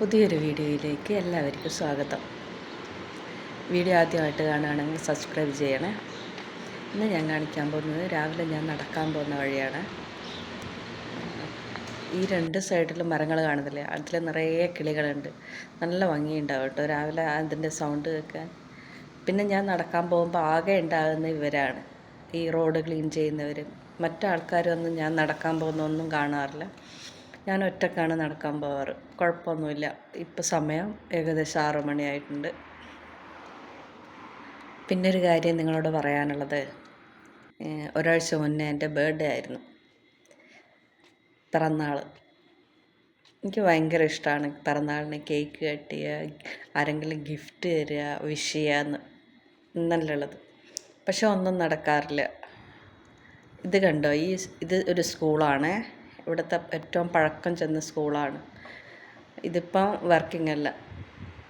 പുതിയൊരു വീഡിയോയിലേക്ക് എല്ലാവർക്കും സ്വാഗതം. വീഡിയോ ആദ്യമായിട്ട് കാണുകയാണെങ്കിൽ സബ്സ്ക്രൈബ് ചെയ്യണേ. ഇന്ന് ഞാൻ കാണിക്കാൻ പോകുന്നത് രാവിലെ ഞാൻ നടക്കാൻ പോകുന്ന വഴിയാണ്. ഈ രണ്ട് സൈഡിലും മരങ്ങൾ കാണുന്നില്ലേ? അതിൽ നിറയെ കിളികളുണ്ട്. നല്ല ഭംഗിയുണ്ടാവും കേട്ടോ. രാവിലെ അതിന്റെ സൗണ്ട് കേൾക്കാൻ പിന്നെ ഞാൻ നടക്കാൻ പോകുമ്പോൾ ആകെ ഉണ്ടാകുന്ന ഇവരാണ്. ഈ റോഡ് ക്ലീൻ ചെയ്യുന്നവരും. മറ്റാൾക്കാരൊന്നും ഞാൻ നടക്കാൻ പോകുന്നൊന്നും കാണാറില്ല. ഞാൻ ഒറ്റക്കാണ് നടക്കാൻ പോവാറ്. കുഴപ്പമൊന്നുമില്ല. ഇപ്പം സമയം ഏകദേശം ആറു മണിയായിട്ടുണ്ട്. പിന്നെ ഒരു കാര്യം നിങ്ങളോട് പറയാനുള്ളത്. ഒരാഴ്ച മുന്നേ എന്റെ ബർത്ത്ഡേ ആയിരുന്നു. പിറന്നാൾ എനിക്ക് ഭയങ്കര ഇഷ്ടമാണ് പിറന്നാളിന് കേക്ക് കട്ടിയ ആരെങ്കിലും ഗിഫ്റ്റ് തരിക വിഷ് ചെയ്യാന്ന്. ഉള്ളത് പക്ഷെ ഒന്നും നടക്കാറില്ല. ഇത് കണ്ടോ? ഈ ഇത് ഒരു സ്കൂളാണ്. ഇവിടുത്തെ ഏറ്റവും പഴക്കം ചെന്ന സ്കൂളാണ്. ഇതിപ്പം വർക്കിംഗ് അല്ല.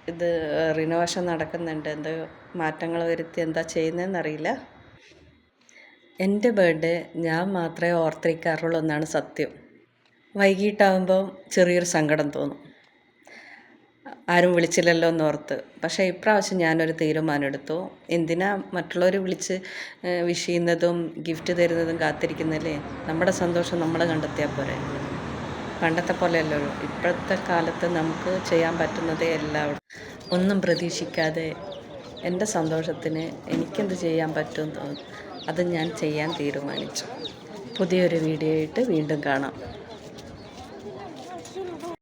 ഇത് റിനോവേഷൻ നടക്കുന്നുണ്ട്. എന്തോ മാറ്റങ്ങൾ വരുത്തി എന്താ ചെയ്യുന്നതെന്നറിയില്ല എന്റെ ബർത്ത്ഡേ ഞാൻ മാത്രമേ ഓർത്തിരിക്കാറുള്ളൂ എന്നാണ് സത്യം. വൈകിട്ടാകുമ്പോൾ ചെറിയൊരു സങ്കടം തോന്നും. ആരും വിളിച്ചില്ലല്ലോ എന്ന് ഓർത്ത് പക്ഷേ ഇപ്രാവശ്യം ഞാനൊരു തീരുമാനം എടുത്തു എന്തിനാ മറ്റുള്ളവർ വിളിച്ച് വിഷ് ചെയ്യുന്നതും ഗിഫ്റ്റ് തരുന്നതും കാത്തിരിക്കുന്നല്ലേ? നമ്മുടെ സന്തോഷം നമ്മൾ കണ്ടെത്തിയാൽ പോരെ. പണ്ടത്തെ പോലെയല്ലോ ഇപ്പോഴത്തെ കാലത്ത് നമുക്ക് ചെയ്യാൻ പറ്റുന്നതേ എല്ലാവരും. ഒന്നും പ്രതീക്ഷിക്കാതെ എന്റെ സന്തോഷത്തിന് എനിക്കെന്ത് ചെയ്യാൻ പറ്റും അത് ഞാൻ ചെയ്യാൻ തീരുമാനിച്ചു. പുതിയൊരു വീഡിയോ ആയിട്ട് വീണ്ടും കാണാം.